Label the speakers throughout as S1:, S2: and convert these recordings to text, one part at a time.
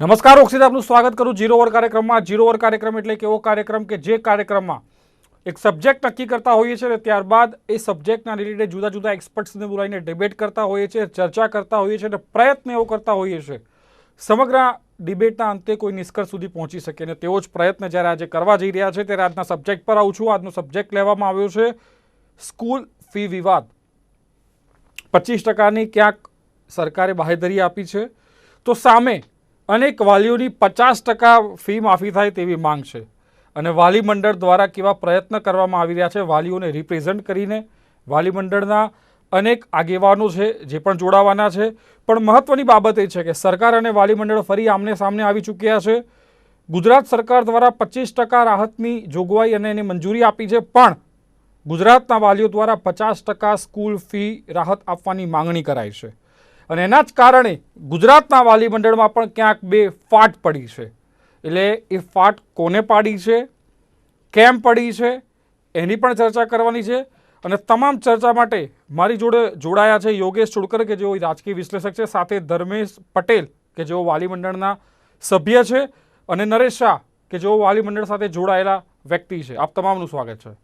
S1: નમસ્કાર ઓક્સિત આપનું સ્વાગત કરું જીરો ઓવર કાર્યક્રમમાં. જીરો ઓવર કાર્યક્રમ એટલે એક એવો કાર્યક્રમ કે જે કાર્યક્રમમાં એક સબ્જેક્ટ નક્કી કરતા હોઈએ છીએ અને ત્યારબાદ એ સબ્જેક્ટના રિલેટેડ જુદા જુદા એક્સપર્ટ્સને બોલાવીને ડિબેટ કરતા હોઈએ છીએ, ચર્ચા કરતા હોઈએ છીએ અને પ્રયત્ન એવો કરતા હોઈએ છીએ. સમગ્ર ડિબેટના અંતે કોઈ નિષ્કર્ષ સુધી પહોંચી શકે અને તેવો જ પ્રયત્ન જ્યારે આજે કરવા જઈ રહ્યા છે ત્યારે આજના સબ્જેક્ટ પર આવું છું. આજનો સબ્જેક્ટ લેવામાં આવ્યો છે સ્કૂલ ફી વિવાદ. પચીસ ટકાની ક્યાંક સરકારે બાહેધરી આપી છે. તો સામે અનેક વાલીઓની પચાસ ટકા ફી માફી થાય તેવી માંગ છે. અને વાલી મંડળ દ્વારા કેવા પ્રયત્ન કરવામાં આવી રહ્યા છે, વાલીઓને રિપ્રેઝન્ટ કરીને વાલી મંડળના અનેક આગેવાનો છે જે પણ જોડાવાના છે. પણ મહત્વની બાબત એ છે કે સરકાર અને વાલી મંડળ ફરી આમને સામને આવી ચૂક્યા છે. ગુજરાત સરકાર દ્વારા પચીસ ટકા રાહતની જોગવાઈ અને એની મંજૂરી આપી છે, પણ ગુજરાતના વાલીઓ દ્વારા પચાસ ટકા સ્કૂલ ફી રાહત આપવાની માંગણી કરાઈ છે. અને એના જ કારણે ગુજરાતના વાલી મંડળમાં પણ ક્યાંક બે ફાટ પડી છે. એટલે એ ફાટ કોને પાડી છે? કેમ પડી છે? એની પણ ચર્ચા કરવાની છે. અને તમામ ચર્ચા માટે મારી જોડે જોડાયા છે યોગેશ ચુડકર, કે જેઓ રાજકીય વિશ્લેષક છે, સાથે ધર્મેશ પટેલ, કે જેઓ વાલી મંડળના સભ્ય છે, અને નરેશ શાહ, કે જેઓ વાલી મંડળ સાથે જોડાયેલા વ્યક્તિ છે. આપ તમામનું સ્વાગત છે.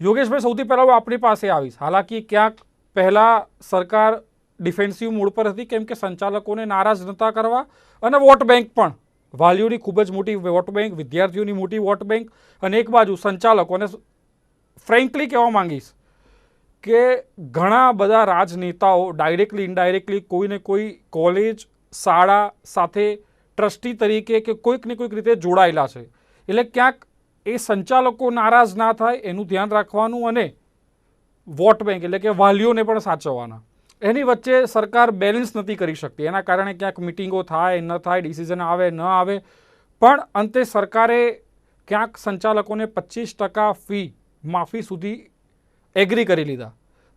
S1: યોગેશભાઈ, સૌથી પહેલાં હું આપણી પાસે આવીશ. હાલાકી ક્યાંક પહેલાં સરકાર ડિફેન્સિવ મૂડ પર હતી, કેમ કે સંચાલકોને નારાજ નહોતા કરવા. અને વોટ બેંક પણ. વાલીઓની ખૂબ જ મોટી વોટ બેંક, વિદ્યાર્થીઓની મોટી વોટ બેંક. અને એક બાજુ સંચાલકોને ફ્રેન્કલી કહેવા માંગીશ કે ઘણા બધા રાજનેતાઓ ડાયરેક્ટલી ઇનડાયરેક્ટલી કોઈને કોઈ કોલેજ શાળા સાથે ટ્રસ્ટી તરીકે કે કોઈક ને કોઈક રીતે જોડાયેલા છે. એટલે ક્યાંક એ સંચાલકો નારાજ ના થાય, એનું ધ્યાન રાખવાનું અને વોટ બેંક એટલે કે વાલીઓને પણ સાચવવાના. એની વચ્ચે સરકાર બેલેન્સ નથી કરી શકતી. એના કારણે ક્યાંક મિટિંગો થાય, ન થાય ડિસિઝન આવે, ન આવે. પણ અંતે સરકારે ક્યાંક સંચાલકોને પચીસ ટકા ફી માફી સુધી એગ્રી કરી લીધા.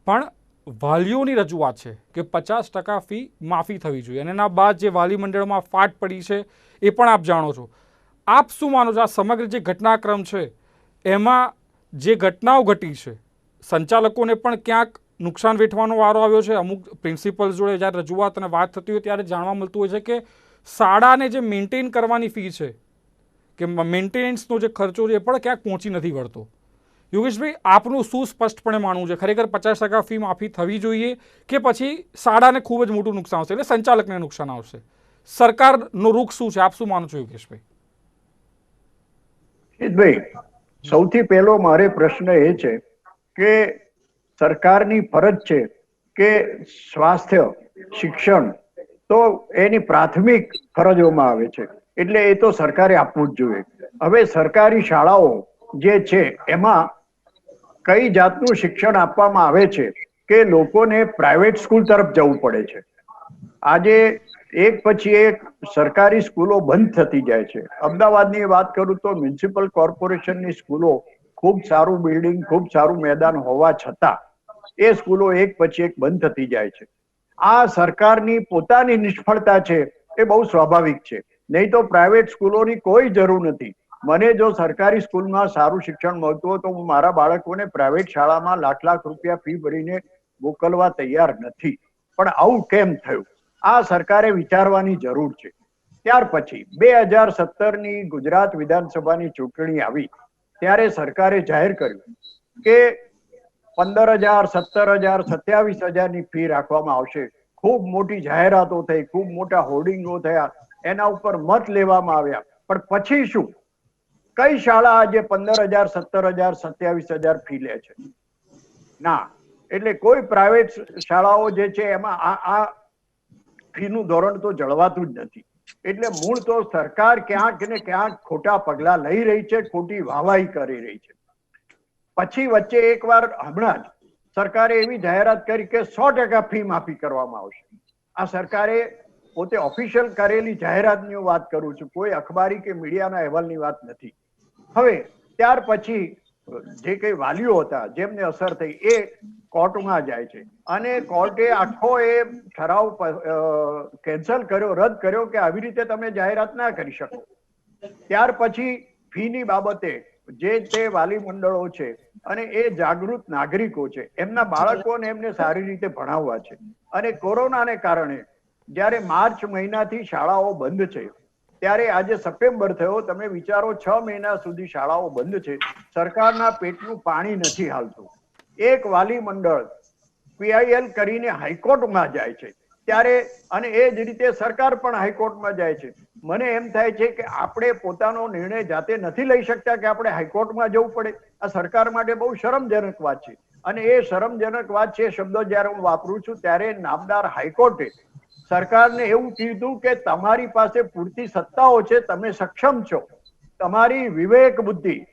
S1: પણ વાલીઓની રજૂઆત છે કે પચાસ ટકા ફી માફી થવી જોઈએ. અને એના બાદ જે વાલી મંડળમાં ફાટ પડી છે, એ પણ આપ જાણો છો. આપ શું માનો છો? આ સમગ્ર જે ઘટનાક્રમ છે, એમાં જે ઘટનાઓ ઘટી છે, સંચાલકોને પણ ક્યાંક નુકસાન વેઠવાનો વારો આવ્યો છે. અમુક પ્રિન્સિપલ જોડે જ્યારે રજૂઆત અને વાત થતી હોય ત્યારે જાણવા મળતું હોય છે કે શાળાને જે મેન્ટેન કરવાની ફી છે, કે મેન્ટેનન્સનો જે ખર્ચો છે એ પણ ક્યાંક પહોંચી નથી વળતો. યોગેશભાઈ, આપનું શું સ્પષ્ટપણે માનવું છે? ખરેખર પચાસ ટકા ફી માફી થવી જોઈએ કે પછી શાળાને ખૂબ જ મોટું નુકસાન આવશે એટલે સંચાલકને નુકસાન આવશે? સરકારનો રૂખ શું છે? આપ શું માનો છો યોગેશભાઈ?
S2: ભાઈ સૌથી પહેલો મારે પ્રશ્ન એ છે કે સરકારની ફરજ છે કે સ્વાસ્થ્ય, શિક્ષણ તો એની પ્રાથમિક ફરજોમાં આવે છે. એટલે એ તો સરકારે આપવું જ જોઈએ. હવે સરકારી શાળાઓ જે છે, એમાં કઈ જાતનું શિક્ષણ આપવામાં આવે છે કે લોકોને પ્રાઇવેટ સ્કૂલ તરફ જવું પડે છે? આજે એક પછી એક સરકારી સ્કૂલો બંધ થતી જાય છે. અમદાવાદની વાત કરું તો મ્યુનિસિપલ કોર્પોરેશનની સ્કૂલો ખૂબ સારું બિલ્ડિંગ, ખૂબ સારું મેદાન હોવા છતાં એ સ્કૂલો એક પછી એક બંધ થતી જાય છે. આ સરકારની પોતાની નિષ્ફળતા છે એ બહુ સ્વાભાવિક છે. નહીં તો પ્રાઇવેટ સ્કૂલોની કોઈ જરૂર નથી. મને જો સરકારી સ્કૂલમાં સારું શિક્ષણ મળતું હોય તો હું મારા બાળકોને પ્રાઇવેટ શાળામાં લાખ લાખ રૂપિયા ફી ભરીને મોકલવા તૈયાર નથી. પણ આવું કેમ થયું? આ સરકારે વિચારવાની જરૂર છે. ત્યાર પછી બે હજાર સત્તરની ગુજરાત વિધાનસભાની ચૂંટણી આવી. ત્યારે સરકારે જાહેર કર્યું કે પંદર હજાર સત્તર હજાર સત્યાવીસ હજારની ફી રાખવામાં આવશે. ખૂબ મોટી જાહેરાતો થઈ, ખૂબ મોટા હોર્ડિંગો થયા. એના ઉપર મત લેવામાં આવ્યા. પણ પછી શું? કઈ શાળા આજે પંદર હજાર સત્તર હજાર સત્યાવીસ હજાર ફી લે છે? ના. એટલે કોઈ પ્રાઇવેટ શાળાઓ જે છે, એમાં આ આ ફીનું ધોરણ તો જળવાતું જ નથી. એટલે મૂળ તો સરકાર ક્યાંક ને ક્યાંક ખોટા પગલા લઈ રહી છે, ખોટી વાહવાહી કરી રહી છે. પછી વચ્ચે એકવાર હમણાં જ સરકારે એવી જાહેરાત કરી કે સો ટકા ફી માફી કરવામાં આવશે. આ સરકારે પોતે ઓફિશિયલ કરેલી જાહેરાતની હું વાત કરું છું, કોઈ અખબારી કે મીડિયાના અહેવાલની વાત નથી. હવે ત્યાર પછી જે કઈ વાલીઓ હતા, જેમને અસર થઈ, એ કોર્ટમાં જાય છે. અને કોર્ટે આખો એ ઠરાવ કેન્સલ કર્યો, રદ કર્યો કે આવી રીતે તમે જાહેરાત ના કરી શકો. ત્યાર પછી ફીની બાબતે જે તે વાલી મંડળો છે અને એ જાગૃત નાગરિકો છે, એમના બાળકોને એમને સારી રીતે ભણાવવા છે. અને કોરોનાને કારણે જ્યારે માર્ચ મહિનાથી શાળાઓ બંધ છે, ત્યારે આજે સપ્ટેમ્બર થયો, તમે વિચારો છ મહિના સુધી શાળાઓ બંધ છે. સરકારના પેટનું પાણી નથી હાલતું. એક વાલી મંડળ પીઆઈએલ કરીને હાઈકોર્ટમાં જાય છે. ત્યારે અને એ જ રીતે સરકાર પણ હાઈકોર્ટમાં જાય છે. મને એમ થાય છે કે આપણે પોતાનો નિર્ણય જાતે નથી લઈ શકતા કે આપણે હાઈકોર્ટમાં જવું પડે. આ સરકાર માટે બહુ શરમજનક વાત છે. અને એ શરમજનક વાત છે શબ્દો જ્યારે હું વાપરું છું ત્યારે નામદાર હાઈકોર્ટે સરકારને એવું કીધું કે તમારી પાસે પૂરતી સત્તાઓ છે, તમે સક્ષમ છો. તમારી વિવેક બુદ્ધિ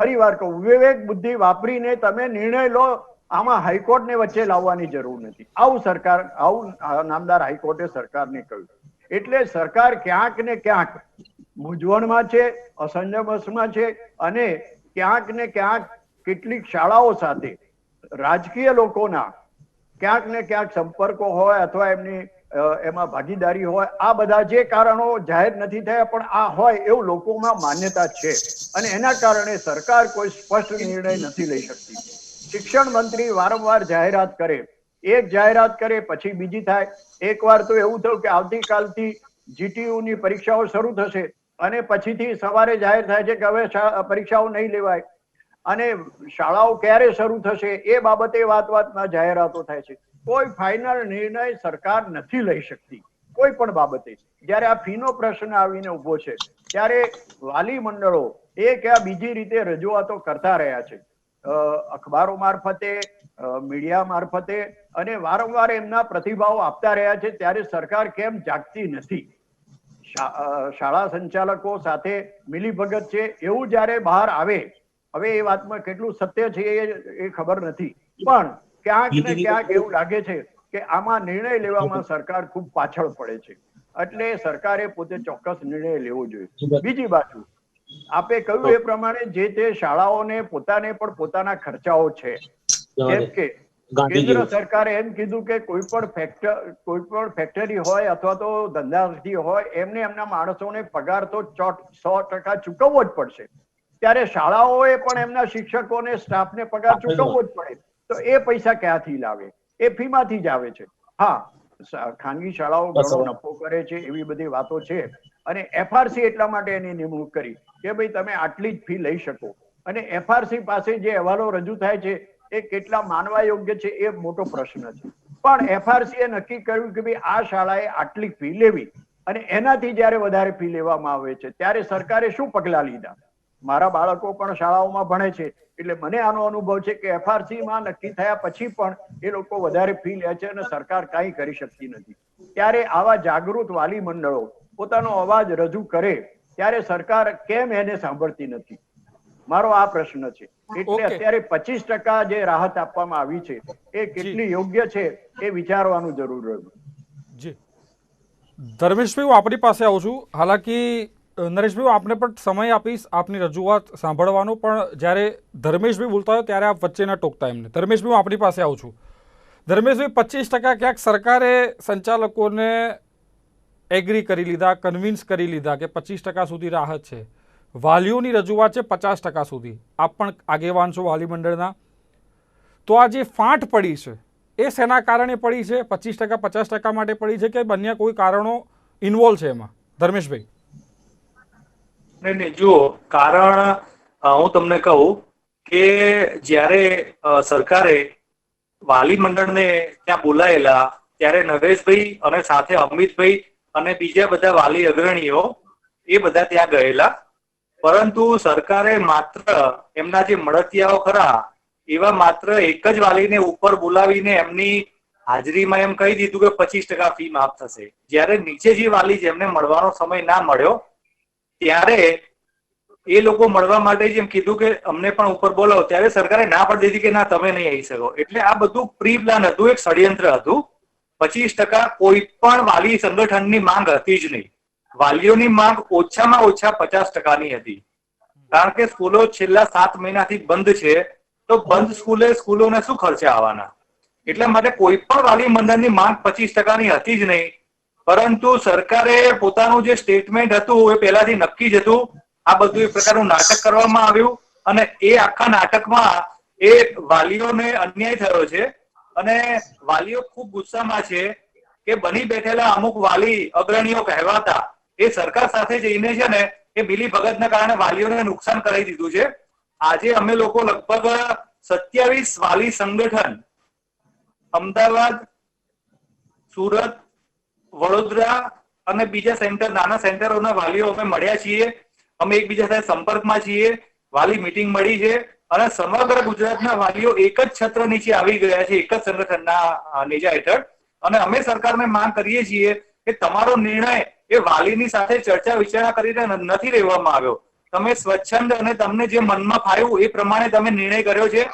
S2: ફરી વાર કહું, વિવેક બુદ્ધિ વાપરીને તમે નિર્ણય લો, આમાં હાઈકોર્ટને વચ્ચે લાવવાની જરૂર નથી. આવું સરકાર, આવું નામદાર હાઈકોર્ટે સરકારને કહ્યું. એટલે સરકાર ક્યાંક ને ક્યાંક મૂંઝવણમાં છે અસંજમસમાં છે અને ક્યાંક ને ક્યાંક કેટલીક શાળાઓ સાથે રાજકીય લોકોના ક્યાંક ને ક્યાંક સંપર્કો હોય અથવા એમની એમાં ભાગીદારી હોય, આ બધા જે કારણો જાહેર નથી થયા, પણ આ હોય એવું લોકોમાં માન્યતા છે. અને એના કારણે સરકાર કોઈ સ્પષ્ટ નિર્ણય નથી લઈ શકતી. શિક્ષણ મંત્રી વારંવાર જાહેરાત કરે. એક જાહેરાત કરે, પછી બીજી થાય. એકવાર તો એવું થયું કે આવતીકાલથી જીટીયુની પરીક્ષાઓ શરૂ થશે. અને પછીથી સવારે જાહેર થાય છે કે હવે પરીક્ષાઓ નહીં લેવાય. અને શાળાઓ ક્યારે શરૂ થશે એ બાબતે વાત વાતમાં જાહેરાતો થાય છે. કોઈ ફાઇનલ નિર્ણય સરકાર નથી લઈ શકતી. કોઈ પણ બાબતે. જ્યારે આ ફીનો પ્રશ્ન આવીને ઊભો છે, ત્યારે વાલી મંડળો એક આ બીજી રીતે રજૂઆતો કરતા રહ્યા છે. અખબારો મારફતે મીડિયા મારફતે અને વારંવાર એમના પ્રતિભાવો આપતા રહ્યા છે, ત્યારે સરકાર કેમ જાગતી નથી? શાળા સંચાલકો સાથે મિલીભગત છે, એવું જ્યારે બહાર આવે હવે એ વાતમાં કેટલું સત્ય છે એ ખબર નથી. પણ ક્યાંક ને ક્યાંક એવું લાગે છે કે આમાં નિર્ણય લેવામાં સરકાર ખૂબ પાછળ પડે છે. એટલે સરકારે પોતે ચોક્કસ નિર્ણય લેવો જોઈએ. બીજી બાજુ આપે કહ્યું એ પ્રમાણે જે તે શાળાઓને પોતાને પણ પોતાના ખર્ચાઓ છે. જેમ કે કેન્દ્ર સરકારે એમ કીધું કે કોઈ પણ ફેક્ટર કોઈ પણ ફેક્ટરી હોય અથવા તો ધંધાર્થી હોય એમને એમના માણસોને પગાર તો સો ટકા ચૂકવવો જ પડશે. ત્યારે શાળાઓએ પણ એમના શિક્ષકોને સ્ટાફને પગાર ચૂકવવો જ પડે. તો એ પૈસા ક્યાંથી લાવે? એ ફીમાંથી જ આવે છે. હા ખાનગી શાળાઓ ઘણો નફો કરે છે એવી બધી વાતો છે. અને એફઆરસી એટલા માટે એની નિમણૂક કરી કે ભાઈ તમે આટલી જ ફી લઈ શકો. અને એફઆરસી પાસે જે અહેવાલો રજૂ થાય છે એ કેટલા માનવા યોગ્ય છે એ મોટો પ્રશ્ન છે. પણ એફઆરસી એ નક્કી કર્યું કે ભાઈ આ શાળાએ આટલી ફી લેવી. અને એનાથી જ્યારે વધારે ફી લેવામાં આવે છે ત્યારે સરકારે શું પગલાં લીધા? મારા બાળકો પણ શાળાઓમાં ભણે છે. એટલે મને આનો અનુભવ છે કે એફઆરસી માં નક્કી થયા પછી પણ એ લોકો વધારે ફી લે છે અને સરકાર કાંઈ કરી શકતી નથી. ત્યારે આવા જાગૃત વાલી મંડળો પોતાનો અવાજ રજૂ કરે ત્યારે સરકાર કેમ એને સાંભળતી નથી? મારો આ પ્રશ્ન છે. એટલે અત્યારે પચીસ ટકા જે રાહત આપવામાં આવી છે એ કેટલી યોગ્ય છે એ વિચારવાનું જરૂર રહ્યું.
S1: જી. ધર્મેશભાઈ હું આપણી પાસે આવું છું. હાલાકી નરેશભાઈ આપને પણ સમય આપીશ આપની રજૂઆત સાંભળવાનો, પણ જ્યારે ધર્મેશભાઈ બોલતા હોય ત્યારે આપ વચ્ચેના ટોકતા એમને. ધર્મેશભાઈ, હું આપણી પાસે આવું છું. ધર્મેશભાઈ, પચીસ ટકા ક્યાંક સરકારે સંચાલકોને એગ્રી કરી લીધા કન્વિન્સ કરી લીધા કે પચીસ ટકા સુધી રાહત છે. વાલીઓની રજૂઆત છે પચાસ ટકા સુધી. આપ પણ આગેવાન છો વાલી મંડળના. તો આ જે ફાંટ પડી છે, એ શેના કારણે પડી છે? પચીસ ટકા, પચાસ ટકા માટે પડી છે કે બન્યા કોઈ કારણો ઇન્વોલ્વ છે એમાં? ધર્મેશભાઈ.
S3: નહીં નહીં, જુઓ, કારણ હું તમને કહું કે જ્યારે સરકારે વાલી મંડળને ત્યાં બોલાયેલા, ત્યારે નરેશભાઈ અને સાથે અમિતભાઈ અને બીજા બધા વાલી અગ્રણીઓ એ બધા ત્યાં ગયેલા. પરંતુ સરકારે માત્ર એમના જે મળતિયાઓ ખરા, એવા માત્ર એક જ વાલીને ઉપર બોલાવીને એમની હાજરીમાં એમ કહી દીધું કે પચીસ ટકા ફી માફ થશે. જ્યારે નીચે જે વાલી જેમને મળવાનો સમય ના મળ્યો ત્યારે એ લોકો મળવા માટે જેમ કીધું કે અમને પણ ઉપર બોલાવો, ત્યારે સરકારે ના પાડી દીધી કે ના, તમે નહીં આવી શકો. એટલે આ બધું પ્રી પ્લાન હતું, એક ષડયંત્ર હતું. પચીસ ટકા કોઈ પણ વાલી સંગઠનની માંગ હતી જ નહીં. વાલીઓની માંગ ઓછામાં ઓછા પચાસ ટકાની હતી. કારણ કે સ્કૂલો છેલ્લા સાત મહિનાથી બંધ છે, તો બંધ સ્કૂલે સ્કૂલોને શું ખર્ચે આવવાના? એટલા માટે કોઈ પણ વાલી મંડળની માંગ પચીસ ટકાની હતી જ નહીં. પરંતુ સરકારે પોતાનું જે સ્ટેટમેન્ટ હતું એ પહેલાથી નક્કી જ હતું. આ બધું એક પ્રકારનું નાટક કરવામાં આવ્યું અને એ આખા નાટકમાં એ વાલીઓને અન્યાય થયો છે. અને વાલીઓ ખૂબ ગુસ્સામાં છે કે બની બેઠેલા અમુક વાલી અગ્રણીઓ કહેવાતા એ સરકાર સાથે જઈને છે ને એ મિલી ભગતના કારણે વાલીઓને નુકસાન કરાવી દીધું છે. આજે અમે લોકો લગભગ સત્યાવીસ વાલી સંગઠન અમદાવાદ, સુરત વડોદરા અને બીજા સેન્ટર, નાના સેન્ટરોના વાલીઓ અમે મળ્યા છીએ. અમે એકબીજા સાથે સંપર્કમાં છીએ. વાલી મીટિંગ મળી છે અને સમગ્ર ગુજરાતના વાલીઓ એક જ છત્ર નીચે આવી ગયા છે, એક જ સંગઠનના નેજા હેઠળ. અને અમે સરકારને માંગ કરીએ છીએ કે તમારો નિર્ણય એ વાલીની સાથે ચર્ચા વિચારણા કરીને નથી લેવામાં આવ્યો. તમે સ્વચ્છંદ અને તમને જે મનમાં ફાયું એ પ્રમાણે તમે નિર્ણય કર્યો છે.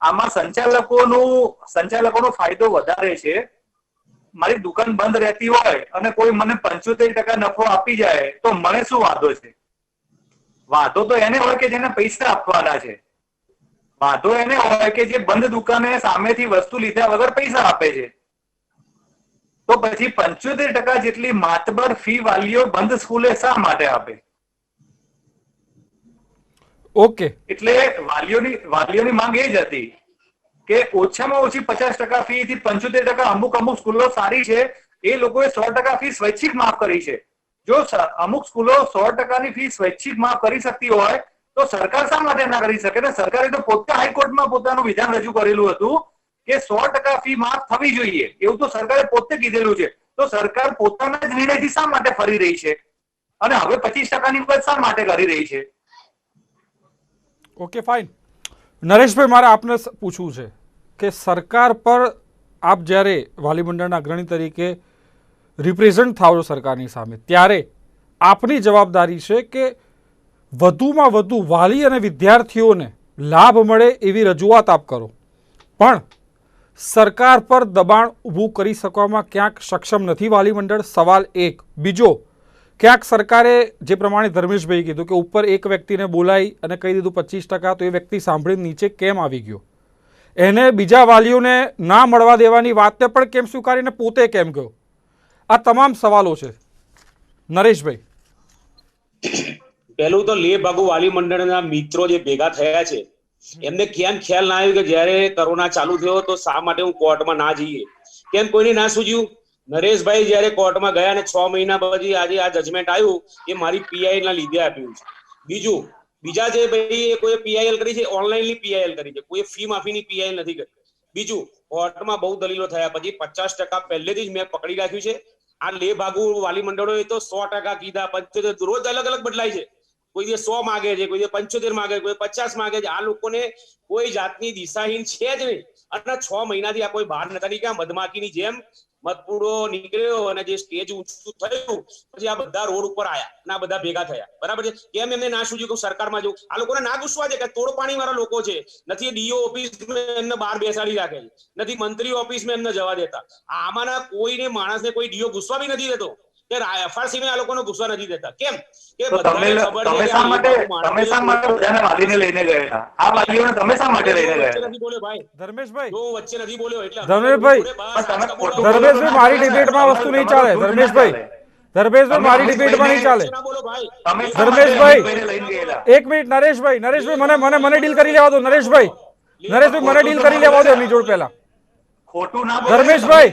S3: આમાં સંચાલકોનું, સંચાલકોનો ફાયદો વધારે છે. મારી દુકાન બંધ રહેતી હોય અને કોઈ મને પંચોતેર ટકા નફો આપી જાય તો મને શું વાંધો છે? વાંધો તો એને હોય કે જેને પૈસા આપવાના છે. વાંધો એને હોય કે જે બંધ દુકાને સામેથી વસ્તુ લીધા વગર પૈસા આપે છે. તો પછી પંચોતેર ટકા જેટલી માતબર ફી વાલીઓ બંધ સ્કૂલે શા માટે આપે?
S1: ઓકે.
S3: એટલે વાલીઓની વાલીઓની માંગ એ જ હતી કે ઓછામાં ઓછી પચાસ ટકા ફી થી પંચોતેર ટકા અમુક અમુક સ્કૂલો સારી છે, એ લોકોએ સો ટકા ફી સ્વૈચ્છિક માફ કરી છે. જો અમુક સ્કૂલો સો ટકાની ફી સ્વૈચ્છિક માફ કરી શકતી હોય, તો સરકાર શા માટે ના કરી શકે? ને સરકારે તો પોતે હાઈકોર્ટમાં પોતાનું વિધાન રજૂ કરેલું હતું કે સો ટકા ફી માફ થવી જોઈએ. એવું તો સરકારે પોતે કીધેલું છે. તો સરકાર પોતાના જ નિર્ણયથી શા માટે ફરી રહી છે? અને હવે પચીસ ટકાની વાત શા માટે કરી રહી છે?
S1: ઓકે ફાઇન નરેશભાઈ, મારે આપને પૂછવું છે. કે સરકાર પર આપ જ્યારે વાલી મંડળના અગ્રણી તરીકે રિપ્રેઝન્ટ થાવ છો સરકારની સામે, ત્યારે આપની જવાબદારી છે કે વધુમાં વધુ વાલી અને વિદ્યાર્થીઓને લાભ મળે એવી રજૂઆત આપ કરો. પણ સરકાર પર દબાણ ઊભું કરી શકવામાં ક્યાંક સક્ષમ નથી વાલી મંડળ. સવાલ એક. બીજો, ક્યાંક સરકારે જે પ્રમાણે ધર્મેશભાઈ કીધું કે ઉપર એક વ્યક્તિને બોલાવી અને કહી દીધું પચીસ ટકા, તો એ વ્યક્તિ સાંભળીને નીચે કેમ આવી ગયો? એને બીજા વાલીઓને ના મળવા દેવાની વાતને પણ કેમ સ્વીકારીને પોતે કેમ ગયો? આ તમામ સવાલો છે. નરેશભાઈ.
S4: પહેલું તો લે ભાગુ વાલી મંડળના મિત્રો જે ભેગા થયા છે, એમને કેમ ખ્યાલ ના આવ્યું કે જ્યારે કોરોના ચાલુ થયો તો શા માટે હું કોર્ટમાં ના જઈએ? કેમ કોઈને ના સૂજ્યું? નરેશભાઈ જયારે કોર્ટમાં ગયા અને છ મહિના પછી આજે આ જજમેન્ટ આવ્યું, એ મારી પીઆઈ ના લીધે આપ્યું છે. બીજું બીજા જે ભાઈ કોઈ પીઆઈએલ કરી છે, ઓનલાઈનલી પીઆઈએલ કરી છે. કોઈ ફી માફીની પીઆઈએલ નથી કરી. બીજું, કોર્ટમાં બહુ દલીલો થયા પછી પચાસ ટકા પહેલેથી જ મેં પકડી રાખ્યું છે. આ લે ભાગુ વાલી મંડળોએ તો સો ટકા કીધા, પંચોતેર રોજ અલગ અલગ બદલાય છે. કોઈ દિવસ સો માગે છે, કોઈ દિવસ પંચોતેર માગે કોઈ પચાસ માગે છે. આ લોકોને કોઈ જાતની દિશાહીન છે જ નહીં. અને છ મહિનાથી આ કોઈ બહાર નતા નીકળ્યા. મધમાખીની જેમ મતપૂડો નીકળ્યો અને જે સ્ટેજ ઊંચું થયું, પછી આ બધા રોડ ઉપર આયા અને આ બધા ભેગા થયા. બરાબર છે? કેમ એમને ના સૂજ્યું કે સરકારમાં જવું આ લોકોને ના ગુસવા છે કે તોડ પાણી વાળા લોકો છે. નથી ડીઓ ઓફિસ એમને બહાર બેસાડી રાખે નથી મંત્રી ઓફિસમાં એમને જવા દેતા. આમાંના કોઈને માણસને કોઈ ડીઓ ગુસ્વા બી નથી દેતો કે એફઆરસી માં આ લોકોનો ગુસ્સો નથી દેતા. કેમ? કે
S3: તો તમે
S4: બધાને ખબર છે
S3: તમે
S4: કે
S3: શા
S4: આ
S3: માટે
S4: માણસો
S3: તમે શા માટે બધાને વાલીને લઈને ગયા આ વાલીઓને તમે શા માટે લઈને
S4: વચ્ચે
S3: ગયા
S4: નથી બોલ્યો ભાઈ.
S1: ધર્મેશભાઈ.
S4: જો હું વચ્ચે નથી બોલ્યો એટલે
S1: ધર્મેશભાઈ,
S4: બસ
S3: પણ તમે
S4: આજકા બોલો.
S3: ખોટું
S1: ધર્મેશભાઈ મારી ડિબેટમાં આ વસ્તુ નહીં ચાલે. ધર્મેશભાઈ ધર્મેશભાઈ. મારી ડિબેટમાં નહીં ચાલે.
S4: વચ્ચે ના બોલો ભાઈ
S3: તમે શા માટે
S1: ધર્મેશભાઈ.
S3: લઈને લઈને ગયેલા
S1: એક મિનિટ નરેશભાઈ નરેશભાઈ મને મને મને ડીલ કરી લેવા દો નરેશભાઈ. નરેશભાઈ મને ડીલ કરી લેવા દો એમની જોડ પહેલા.
S3: ખોટું ના
S1: ધર્મેશભાઈ.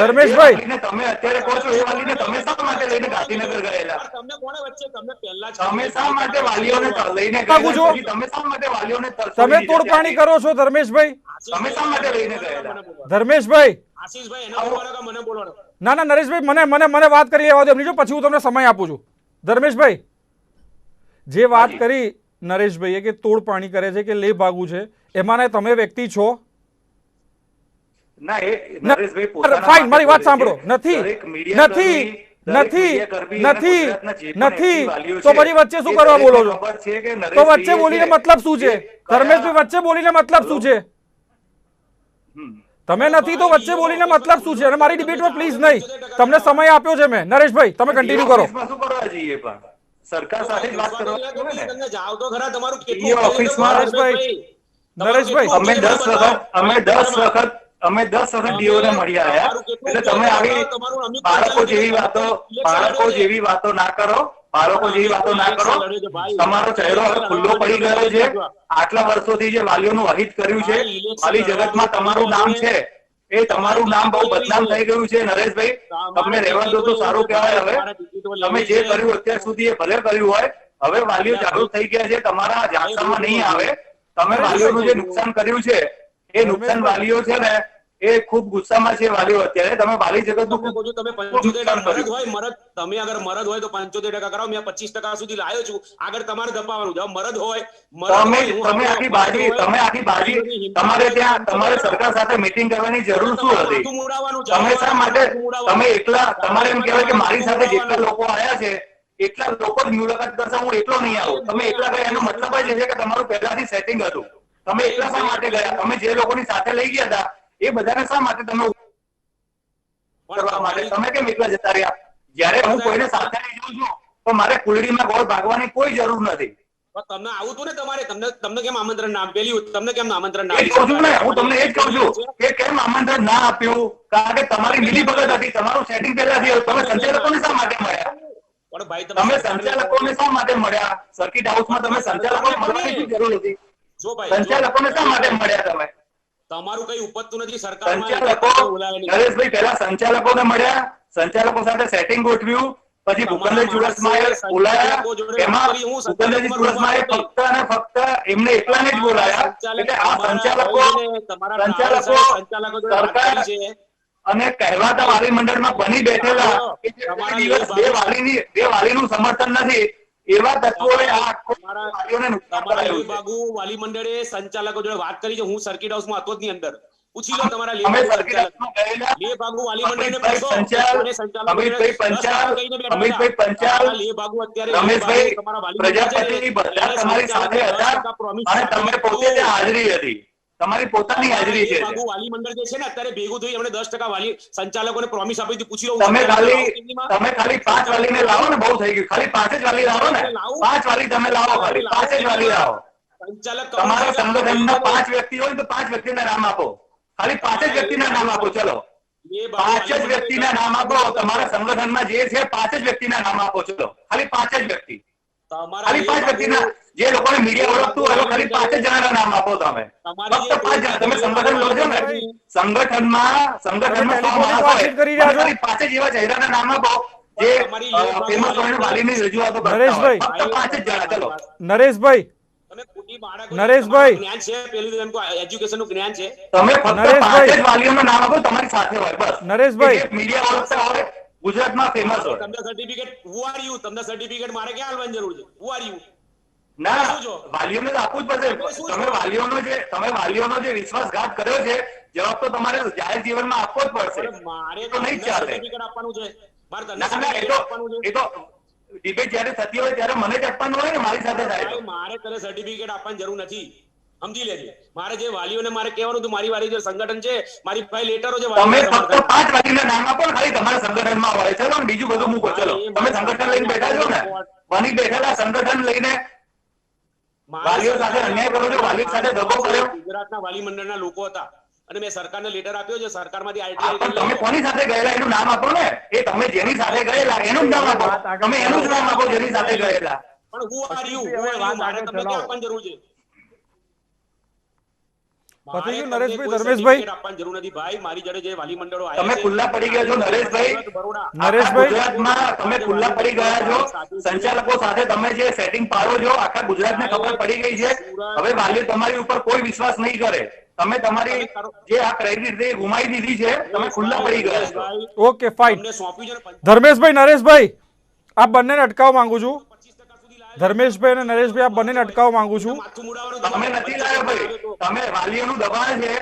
S1: ધર્મેશભાઈ.
S3: તમે અત્યારે કહો છો એ વાલીને તમે શા માટે લઈને ગાંધીનગર ગયેલા?
S4: તમને કોણે વચ્ચે તમને પહેલા
S3: તમે શા માટે વાલીઓને લઈને. ગયેલા? પછી તમે શા માટે વાલીઓને
S1: તમે તોડપાણી કરો છો ધર્મેશભાઈ?
S3: તમે શા માટે લઈને ગયેલા?
S1: ધર્મેશભાઈ.
S4: આશીષભાઈ એને બોલવાનો કે મને બોલવાનો
S1: ના ના નરેશભાઈ મને મને મને વાત કરી લેવા દો એમની જો પછી હું તમને સમય આપું છું. ધર્મેશભાઈ જે વાત કરી નરેશભાઈએ કે તોડ પાણી કરે છે કે લે ભાગવું છે એમાં તમે વ્યક્તિ છો
S3: ના એ નરેશભાઈ પોતાના
S1: ફાઇન મારી વાત સાંભળો. નથી તો પછી વચ્ચે શું કરવા બોલો છો?
S3: ખબર છે કે
S1: તો વચ્ચે બોલીને મતલબ શું છે? ધર્મેશભાઈ વચ્ચે બોલીને મતલબ શું છે? તમે નથી તો વચ્ચે બોલીને મતલબ શું છે? અને મારી ડિબેટમાં પ્લીઝ નહીં. તમને સમય આપ્યો છે મેં. નરેશભાઈ તમે કન્ટિન્યુ કરો.
S3: શું કરવા જઈએ પણ? સરકાર સાથે જ વાત કરવા જોઈએ ને.
S4: તો ખરા તમારું કેટલું
S3: ઓફિસમાં
S1: નરેશભાઈ, નરેશભાઈ,
S3: અમે દસ વખત અમે દસ વખત અમે દસ વખત ડીઓ ને મળ્યા આવ્યા. એટલે તમે આવી બાળકો જેવી વાતો બાળકો જેવી વાતો ના કરો બાળકો જેવી વાતો ના કરો. તમારો ચહેરો હવે ખુલ્લો પડી ગયો છે આટલા વર્ષોથી જે વાલીઓનું અહિત કર્યું છે વાલી જગતમાં તમારું નામ છે. એ તમારું નામ બહુ બદનામ થઈ ગયું છે નરેશભાઈ. તમે રહેવા દો તો સારું કહેવાય હવે. તમે જે કર્યું અત્યાર સુધી એ ભલે કર્યું હોય હવે વાલીઓ જાગૃત થઈ ગયા છે તમારા ઝાંસામાં નહીં આવે. તમે વાલીઓનું જે નુકસાન કર્યું છે એ નુકસાન વાલીઓ છે ને એ ખૂબ ગુસ્સામાં છે વાલીઓ અત્યારે. તમે વાલી જગત
S4: તમે કહો છો તમે પંચોતેર મરદ હોય મરદ તમે અગર મરદ હોય તો પંચોતેર ટકા કરાવો મેં પચીસ ટકા સુધી લાવ્યો છું. આગળ તમારે દબાવવાનું છે મરદ હોય
S3: તમે તમે આખી બાજી તમે આખી બાજી તમારે ત્યાં તમારે સરકાર સાથે મીટિંગ કરવાની જરૂર શું હતી. તમે શા માટે તમે એકલા તમારે એમ કહેવાય કે મારી સાથે જેટલા લોકો આવ્યા છે એટલા લોકો જ મુલાકાત કરશે હું એટલો નહીં આવું. તમે એકલા ગયા એનો મતલબ જ છે કે તમારું પહેલાથી સેટિંગ હતું. તમે એકલા શા માટે ગયા? તમે જે લોકોની સાથે લઈ ગયા હતા એ બધાને શા માટે તમે કરવા માટે? તમે કેમ એકલા જતા રહ્યા? જ્યારે હું કોઈને સાથે લઈ જઉં છું તો મારે કુલડીમાં ગોળ ભાગવાની કોઈ જરૂર નથી.
S4: તમને આવું હતું ને તમારે તમને તમને કેમ આમંત્રણ ના આપેલી તમને કેમ આમંત્રણ ના
S3: એ છું ને હું તમને એ જ કહું છું કે કેમ આમંત્રણ ના આપ્યું? કારણ કે તમારી મિલીભગત હતી તમારું સેટિંગ પહેલાથી. તમે સંચાલકોને શા માટે મળ્યા?
S4: પણ ભાઈ
S3: તમે સંચાલકોને શા માટે મળ્યા? સર્કિટ હાઉસમાં તમે સંચાલકોને મળવાની જરૂર હતી?
S4: જો ભાઈ
S3: સંચાલકોને શા માટે મળ્યા તમે?
S4: તમારું કઈ ઉપજતું નથી
S3: સંચાલકો નરેશભાઈ પહેલા સંચાલકોને મળ્યા. સંચાલકો સાથે સેટિંગ ગોઠવ્યું. પછી ભૂપેન્દ્ર ચુડાસમાએ બોલાયા. એમાં ભૂપેન્દ્રજી ચુડાસમાએ ફક્ત અને ફક્ત એમને એકલાને જ બોલાયા. એટલે આ સંચાલકો સંચાલકો સરકાર અને કહેવાતા વાલી મંડળમાં બની બેઠેલા કે બે વાલીની બે વાલીનું સમર્થન નથી એવા તત્વોએ આ છે.
S4: વાલી મંડળે સંચાલકો જોડે વાત કરી છે. હું સર્કિટ હાઉસમાં હતો જ નહીં અંદર. પૂછી લો તમારા
S3: હાઉસમાં ગયેલા.
S4: લેબાગુ વાલી મંડળને પૂછો. કોને સંચાલકો
S3: અમિતભાઈ પંચાલ, અમિતભાઈ પંચાલ,
S4: લે બાગુ અત્યારે
S3: રમેશભાઈ
S4: તમારા વાલી
S3: પ્રજાપતિ બધા તમારી સાથે હતા અને તમે પોતે ત્યાં હાજરી હતી. તમારી પોતાની હાજરી છે.
S4: વાલી મંડળ જે છે ને અત્યારે ભેગું થઈ એમણે દસ ટકા વાલી સંચાલકોને પ્રોમિસ આપી હતી પૂછી
S3: તમે ખાલી તમે ખાલી પાંચ વાલીને લાવો ને બહુ થઈ ગયું. ખાલી પાંચ જ વાલી લાવો ને. પાંચ વાલી તમે લાવો ખાલી. પાંચ જ વાલી લાવો.
S4: સંચાલક
S3: તમારા
S4: કમિટી
S3: સંગઠનના પાંચ વ્યક્તિ હોય તો પાંચ વ્યક્તિના નામ આપો. ખાલી પાંચ જ વ્યક્તિના નામ આપો. ચલો. પાંચ જ
S4: વ્યક્તિ
S3: વ્યક્તિના નામ આપો. તમારા સંગઠનમાં જે છે પાંચ જ વ્યક્તિના નામ આપો. ચલો. ખાલી પાંચ જ વ્યક્તિ. ખાલી પાંચ
S4: વ્યક્તિ
S3: વ્યક્તિના જે લોકોને મીડિયા ઓળખતું હોય ખાલી પાંચ જણાના નામ આપો તમે. ફક્ત પાંચ જણા તમે સંગઠન લો છો ને. સંગઠનમાં સંગઠનમાં સો માણસ હોય. ખાલી પાંચ એવા ચહેરાના નામ આપો જે ફેમસ હોય વાલીની રજૂઆતો
S1: નરેશભાઈ.
S3: ફક્ત પાંચ જ જણા ચલો.
S1: નરેશભાઈ. એજ્યુકેશનનું
S4: જ્ઞાન છે
S3: તમે ફક્ત
S1: નરેશભાઈ.
S3: પાંચ જ વાલીઓના નામ આપો તમારી સાથે હોય બસ.
S1: નરેશભાઈ.
S3: મીડિયા ઓળખતા હોય ગુજરાતમાં ફેમસ હોય.
S4: તમને સર્ટિફિકેટ હુ આર યુ તમને સર્ટિફિકેટ મારે ક્યાં આલવાની જરૂર છે? હુ આર યુ
S3: ના વાલીઓને તો આપવું જ પડશે. તમે વાલીઓનો જે તમે વાલીઓનો જે વિશ્વાસઘાત કર્યો છે જવાબ તો તમારે જાહેર જીવનમાં આપવો જ પડશે.
S4: મારે
S3: તો નહીં ચાલે.
S4: સર્ટિફિકેટ આપવાનું છે.
S3: ના ના એ તો એ તો ડિબેટ જયારે થતી હોય ત્યારે મને જ આપવાનું હોય ને મારી સાથે થાય
S4: મારે તને સર્ટિફિકેટ આપવાની જરૂર નથી. સમજી લેજે. મારે જે વાલીઓને મારે કહેવાનું હતું મારી વાલી જે સંગઠન છે મારી પાસે લેટરો છે
S3: તમે ફક્ત પાંચ વાલીના નામ આપો ને ખાલી તમારા સંગઠનમાં હોય. ચલો ને બીજું બધું મૂકો ચલો. તમે સંગઠન લઈને બેઠા છો ને? બની બેઠેલા સંગઠન લઈને વાલીઓ સાથે અન્યાય કરો છો, વાલીઓ સાથે દગો કર્યો.
S4: ગુજરાતના વાલી મંડળના લોકો હતા. અને મેં સરકારને લેટર આપ્યો છે સરકારમાંથી
S3: આ
S4: આઈટીઆઈ
S3: પણ તમે કોની સાથે ગયેલા? એનું નામ આપો ને. એ તમે જેની સાથે ગયેલા એનું નામ આપો. તમે એનું જ નામ આપો જેની સાથે ગયેલા.
S4: પણ you?
S2: વાત
S4: મારે તમને ક્યાં આપવાની જરૂર છે?
S1: પછી નરેશભાઈ, ધર્મેશભાઈ?
S4: આપવાની જરૂર નથી ભાઈ. મારી જોડે જે વાલી મંડળો આવ્યા તમે
S3: ખુલ્લા પડી ગયા છો નરેશભાઈ.
S1: નરેશભાઈ?
S3: આખા ગુજરાતમાં તમે ખુલ્લા પડી ગયા છો. સંચાલકો સાથે તમે જે સેટિંગ પાડો છો આખા ગુજરાતને ખબર પડી ગઈ છે. હવે વાલીઓ તમારી ઉપર કોઈ વિશ્વાસ નહીં કરે. તમે તમારી જે આ ક્રેડિટ છે ગુમાવી દીધી છે. તમે ખુલ્લા પડી ગયા છો
S1: ઓકે ફાઇન ધર્મેશભાઈ નરેશભાઈ આ બંનેને અટકાવવા માંગુ છું.
S4: 25% સુધી લાયા
S1: ધર્મેશભાઈ અને નરેશભાઈ આપ બંનેને અટકાવવા માંગુ છું.
S3: તમે નથી લાયો ભાઈ. તમે વાલીઓનું દબાણ છે.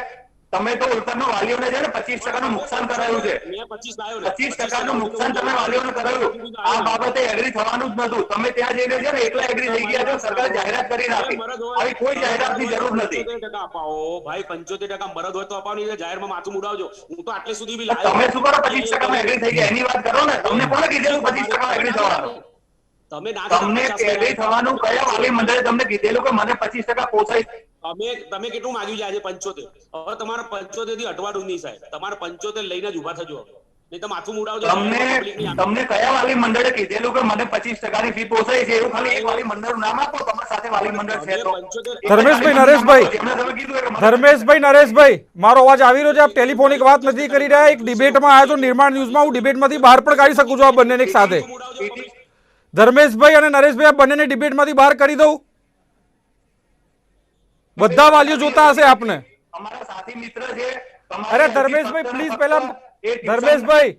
S3: તમે તો ઉલટાનો વાલીઓને છે ને પચીસ ટકાનું નુકસાન કરાયું છે.
S4: મેં 25 લાવ્યો ને.
S3: પચીસ ટકાનું નુકસાન તમે વાલીઓને કરાયું. આ બાબતે એગ્રી થવાનું જ નતું તમે ત્યાં જઈને છે ને એકલા એગ્રી થઈ ગયા છો સરકાર જાહેરાત કરી નાખી આવી કોઈ જાહેરાતની જરૂર નથી.
S4: 75 ટકા અપાવો. ભાઈ 75% મરદ હોય તો અપાવવાની છે. જાહેરમાં માથું મુડાવજો. હું તો આટલે સુધી બી લાવ્યો
S3: તમે શું કરો? પચીસ ટકામાં એગ્રી થઈ ગયા. એની વાત કરો ને. તમને કોને કીધેલું પચીસ ટકા એગ્રી થવાનું?
S4: તમે ના
S3: તમને એગ્રી થવાનું કયા વાલી મંડળે તમને કીધેલું કે મને પચીસ ટકા પોસાય?
S4: તમે તમે કેટલું માંગ્યું છે આજે પંચોતેર? હવે તમારે પંચોતેરથી અટવાડું નહીં સાહેબ. તમારે પંચોતેર લઈને જ ઊભા થજો નહીં તો માથું મુડાવજો
S3: તમને તમને કયા વાલી મંડળે કીધેલું કે મને પચીસ ટકાની ફી પોસાય છે? એવું ખાલી એક વાલી મંડળનું નામ આપો તમારી સાથે વાલી મંડળ છે તો.
S1: ધર્મેશભાઈ, નરેશભાઈ. ધર્મેશભાઈ નરેશભાઈ મારો અવાજ આવી રહ્યો છે? આપ ટેલિફોનિક વાત નથી કરી રહ્યા. એક ડિબેટમાં આવ્યો છો નિર્માણ ન્યૂઝમાં. હું ડિબેટમાંથી બહાર પણ કાઢી શકું છું આ બંનેને એક સાથે. ધર્મેશભાઈ અને નરેશભાઈ આ બંનેને ડિબેટમાંથી બહાર કરી દઉં બધા વાલીઓ જોતા હશે આપને અરે ધર્મેશભાઈ,
S3: પ્લીઝ
S1: પહેલા ધર્મેશભાઈ,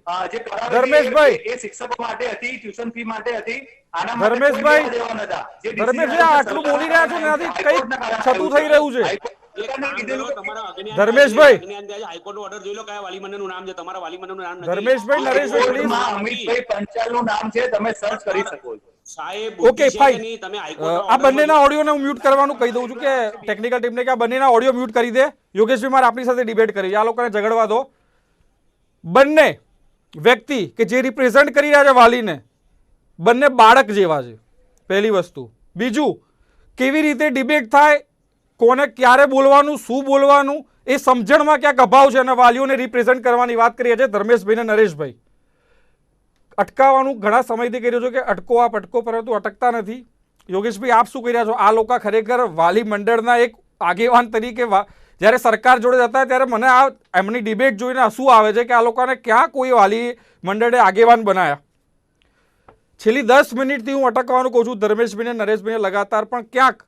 S1: ધર્મેશભાઈ.
S3: એ- શિક્ષકો માટે હતી ટ્યુશન ફી માટે હતી
S1: ધર્મેશભાઈ,
S3: કોઈ
S1: ધર્મેશભાઈ, આટલું બોલી રહ્યા છો એનાથી કંઈક છતું થઈ રહ્યું છે. ધર્મેશભાઈ.
S4: અજ્ઞાન ત્યાં હાઈકોર્ટનો જોઈ લો કયા વાલી મંડળનું નામ છે તમારા વાલી મંડળનું નામ
S1: ધર્મેશભાઈ, નરેશભાઈ, please.
S3: હાઈકોર્ટમાં અમિતભાઈ નામ છે તમે સર્ચ કરી શકો છો.
S1: ઓકે
S4: બુદ્ધિ છે કે
S1: ફાઇન
S4: નહીં? તમે હાઈકોર્ટનો
S1: આ બંનેના ઓડિયોને હું મ્યુટ કરવાનું કહી દઉં છું કે ટેકનિકલ ટીમને કે આ બંનેના ઓડિયો મ્યુટ કરી દે. યોગેશભાઈ મારે આપણી સાથે ડિબેટ કરી આ લોકોને ઝઘડવા દો. બંને વ્યક્તિ કે જે રિપ્રેઝન્ટ કરી રહ્યા છે વાલીને બંને બાળક જેવા છે. પહેલી વસ્તુ. બીજું કેવી રીતે ડિબેટ થાય કોને ક્યારે બોલવાનું, શું બોલવાનું, એ સમજણમાં ક્યાંક અભાવ છે અને વાલીઓને રિપ્રેઝેન્ટ કરવાની વાત કરીએ છીએ ધર્મેશભાઈ અને નરેશભાઈ. અટકાવવાનું ઘણા સમયથી કરી રહ્યો છો કે અટકો આપ અટકો, પરંતુ અટકતા નથી. યોગેશભાઈ, આપ શું કરી રહ્યા છો? આ લોકો ખરેખર વાલી મંડળના એક આગેવાન તરીકે જ્યારે સરકાર જોડે જતા ત્યારે મને આ, એમની ડિબેટ જોઈને શું આવે છે કે આ લોકોને ક્યાં કોઈ વાલી મંડળે આગેવાન બનાયા. છેલ્લી દસ મિનિટથી હું અટકવાનું કહું છું ધર્મેશભાઈને નરેશભાઈને લગાતાર, પણ ક્યાંક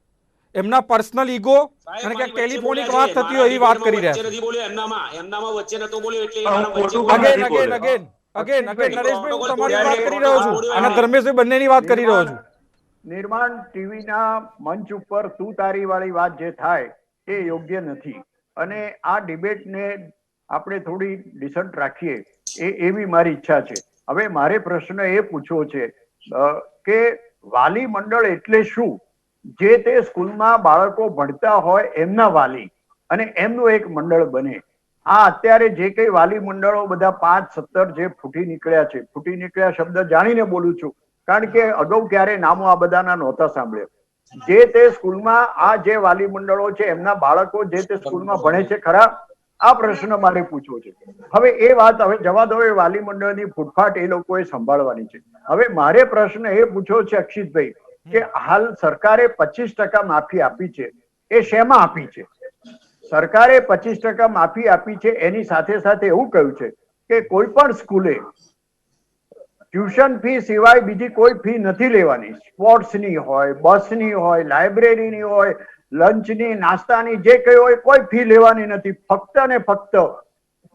S1: એમના પર્સનલ ઈગો અને ક્યાંક ટેલિફોનિક વાત થતી હોય એવી વાત કરી રહ્યા છે.
S4: નથી બોલ્યો. એમનામાં એમનામાં વચ્ચે નતો બોલ્યો એટલે એ
S3: પણ
S4: મારા
S3: હું
S4: વચ્ચે
S3: ખોટું
S4: બોલ્યો.
S1: Again again again again again Nareshbhai હું તમારી વાત કરી રહ્યો છું અને
S3: અને
S1: ધર્મેશભાઈ બંનેની વાત કરી રહ્યો છું.
S2: નિર્માણ ટીવીના મંચ ઉપર તું તારી વાળી વાત જે થાય એ યોગ્ય નથી. અને આ ડિબેટને આપણે થોડી ડિસન્ટ રાખીએ એ એવી મારી ઈચ્છા છે. હવે મારે પ્રશ્ન એ પૂછવો છે કે વાલી મંડળ એટલે શું? જે તે સ્કૂલમાં બાળકો ભણતા હોય એમના વાલી અને એમનું એક મંડળ બને. આ અત્યારે જે કઈ વાલી મંડળો બધા પાંચ, સત્તર જે ફૂટી નીકળ્યા છે, ફૂટી નીકળ્યા શબ્દ જાણીને બોલું છું, કારણ કે અગાઉ ક્યારે નામો આ બધાના નહોતા સાંભળ્યા. જે તે સ્કૂલમાં આ જે વાલી મંડળો છે, એમના બાળકો જે તે સ્કૂલમાં ભણે છે ખરા, આ પ્રશ્ન મારે પૂછવો છે. હવે એ વાત હવે જવા દો, એ વાલી મંડળની ફૂટફાટ એ લોકોએ સંભાળવાની છે. હવે મારે પ્રશ્ન એ પૂછવો છે અક્ષિતભાઈ કે હાલ સરકારે પચીસ ટકા માફી આપી છે. એ શેમાં આપી છે? સરકારે પચીસ ટકા માફી આપી છે એની સાથે સાથે એવું કહ્યું છે કે કોઈ પણ સ્કૂલે ટ્યુશન ફી સિવાય બીજી કોઈ ફી નથી લેવાની. સ્પોર્ટ્સની હોય, બસની હોય, લાઇબ્રેરીની હોય, લંચની, નાસ્તાની, જે કઈ હોય, કોઈ ફી લેવાની નથી. ફક્ત ને ફક્ત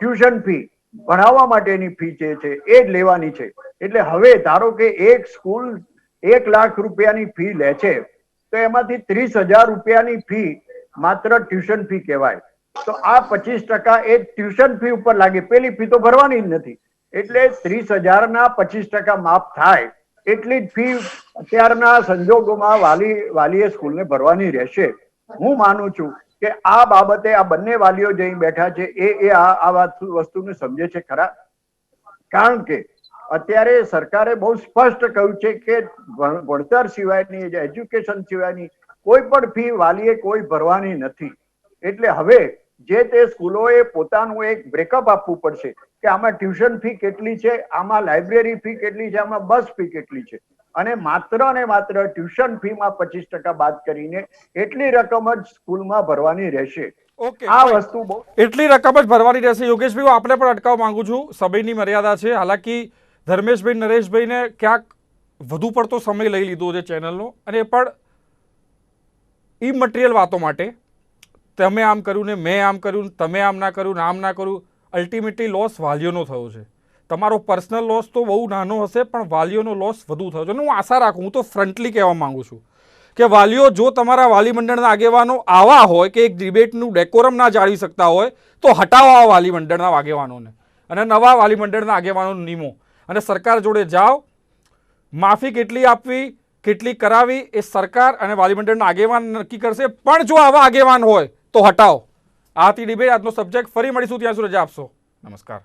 S2: ટ્યુશન ફી ભણાવવા માટેની ફી જે છે એ જ લેવાની છે. એટલે હવે ધારો કે એક સ્કૂલ એક લાખ રૂપિયાની ફી લે છે. તો એમાંથી ત્રીસ હજાર રૂપિયાની ફી માત્ર ટ્યુશન ફી કહેવાય. તો આ પચીસ ટકા એ ટ્યુશન ફી ઉપર લાગે. પેલી ફી તો ભરવાની જ નથી. એટલે ત્રીસ હજારના પચીસ ટકા માફ થાય. એટલી જ ફી અત્યારના સંજોગોમાં વાલી, વાલીએ સ્કૂલને ભરવાની રહેશે. હું માનું છું કે આ બાબતે આ બંને વાલીઓ જઈ બેઠા છે, એ એ આ વાત વસ્તુને સમજે છે ખરા? કારણ કે અત્યારે સરકારે બહુ સ્પષ્ટ કહ્યું છે કે ભણતર સિવાયની એજ્યુકેશન સિવાયની કોઈ પણ ફી વાલીએ કોઈ ભરવાની નથી. એટલે હવે જે તે સ્કૂલોએ પોતાનું એક બ્રેકઅપ આપવું પડશે કે આમાં ટ્યુશન ફી કેટલી છે આમાં લાઇબ્રેરી ફી કેટલી છે આમાં બસ ફી કેટલી છે. અને માત્ર ને માત્ર ટ્યુશન ફીમાં પચીસ ટકા બાદ કરીને એટલી રકમ જ સ્કૂલમાં ભરવાની રહેશે.
S1: ઓકે
S2: આ વસ્તુ
S1: એટલી રકમ જ ભરવાની રહેશે. યોગેશભાઈ હું આપને પણ અટકાવવા માંગુ છું. સમયની મર્યાદા છે. હાલાકી ધર્મેશભાઈ, નરેશભાઈને ક્યાંક વધુ પડતો સમય લઈ લીધો છે ચેનલનો. અને પણ મટીરિયલ વાતો માટે તમે આમ કર્યું ને મેં આમ કર્યું તમે આમ ના કર્યું આમ ના કર્યું અલ્ટિમેટલી લોસ વાલીઓનો થયો છે. તમારો પર્સનલ લોસ તો બહુ નાનો હશે, પણ વાલીઓનો લોસ વધુ થયો છે. અને હું આશા રાખું, હું તો ફ્રન્ટલી કહેવા માંગુ છું કે વાલીઓ જો તમારા વાલી મંડળના આગેવાનો આવા હોય કે એક ડિબેટનું ડેકોરમ ના જાળવી શકતા હોય, તો હટાવો આ વાલી મંડળના આગેવાનોને. અને નવા વાલી મંડળના આગેવાનોને નિમો. અને સરકાર જોડે જાઓ, માફી કેટલી આપવી, કેટલી કરાવી, એ સરકાર અને વાલીમંડળના આગેવાન નક્કી કરશે. પણ જો આવા આગેવાન હોય, તો હટાવો આથી ડિબેટ, આજનો સબ્જેક્ટ ફરી મળીશું ત્યાં સુધી આપશો. નમસ્કાર.